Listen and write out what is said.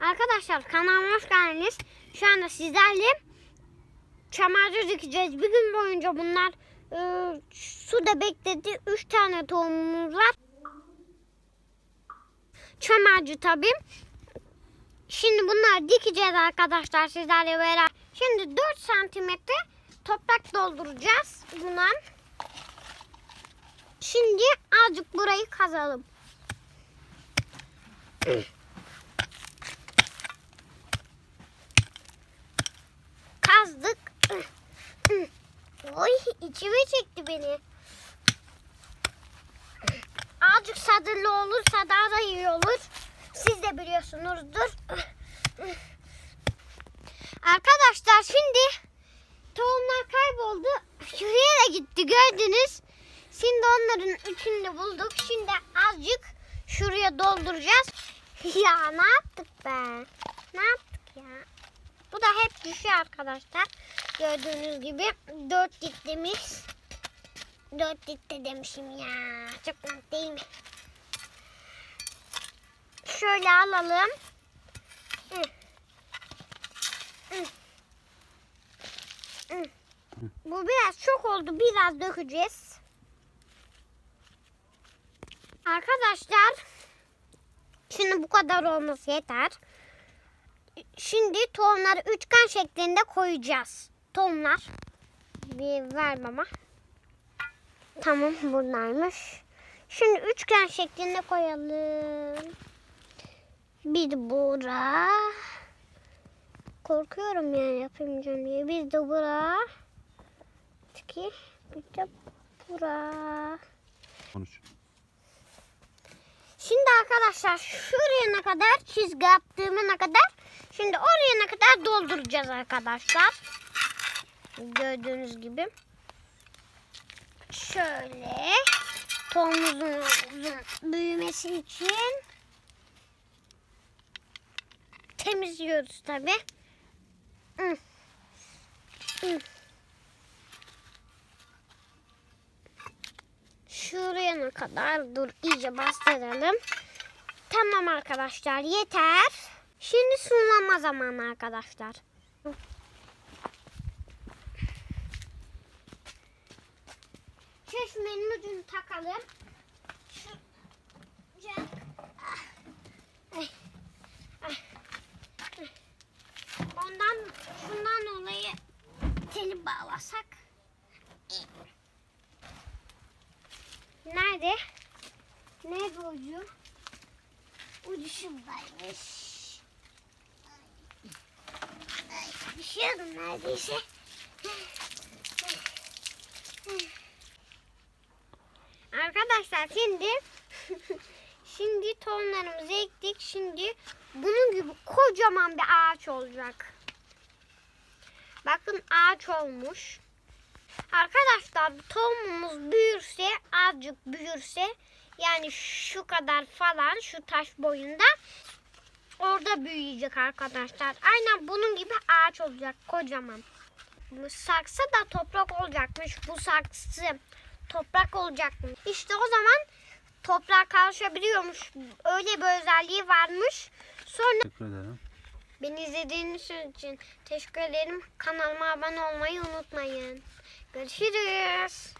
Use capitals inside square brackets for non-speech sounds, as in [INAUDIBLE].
Arkadaşlar kanalıma hoş geldiniz. Şu anda sizlerle çam dikeceğiz. Bir gün boyunca bunlar e, suda bekledi. Üç tane tohumumuz var. Çam ağacı tabii. Şimdi bunları dikeceğiz arkadaşlar sizlerle beraber. Şimdi 4 santimetre toprak dolduracağız buna. Şimdi azıcık burayı kazalım. Oy [LAUGHS] içime çekti beni. Azıcık sadırlı olursa daha da iyi olur. Siz de biliyorsunuzdur. Arkadaşlar şimdi tohumlar kayboldu. Şuraya da gitti gördünüz. Şimdi onların üçünü de bulduk. Şimdi azıcık şuraya dolduracağız. [LAUGHS] Ya ne yaptık be? Ne yaptık ya? Bu da hep düşüyor arkadaşlar. Gördüğünüz gibi dört ditlimiz. Dört ditte demişim ya. Çok net değil mi? Şöyle alalım. Bu biraz çok oldu. Biraz dökeceğiz. Arkadaşlar şimdi bu kadar olması yeter. Şimdi tohumları üçgen şeklinde koyacağız. Tohumlar. Bir ver baba. Tamam buradaymış. Şimdi üçgen şeklinde koyalım. Bir bura. Korkuyorum yani yapamayacağım diye. Bir de bura. İki. Bir de bura. Konuş. Şimdi arkadaşlar şuraya ne kadar çizgi yaptığıma ne kadar şimdi oraya kadar dolduracağız arkadaşlar. Gördüğünüz gibi. Şöyle tohumumuzun büyümesi için temizliyoruz tabi. Şuraya ne kadar dur iyice bastıralım. Tamam arkadaşlar yeter. Şimdi sulama zamanı arkadaşlar. Çeşmenin ucunu takalım. Ah. Ay. Ay. Ondan şundan dolayı teli bağlasak. Nerede? Nerede ucu? Ucu şuradaymış. Düşüyordum neredeyse. Arkadaşlar şimdi şimdi tohumlarımızı ektik. Şimdi bunun gibi kocaman bir ağaç olacak. Bakın ağaç olmuş. Arkadaşlar tohumumuz büyürse azıcık büyürse yani şu kadar falan şu taş boyunda orada büyüyecek arkadaşlar. Aynen bunun gibi ağaç olacak kocaman. Saksı da toprak olacakmış. Bu saksı toprak olacakmış. İşte o zaman toprağa karışabiliyormuş. Öyle bir özelliği varmış. Sonra Teşekkür ederim. Beni izlediğiniz için teşekkür ederim. Kanalıma abone olmayı unutmayın. Görüşürüz.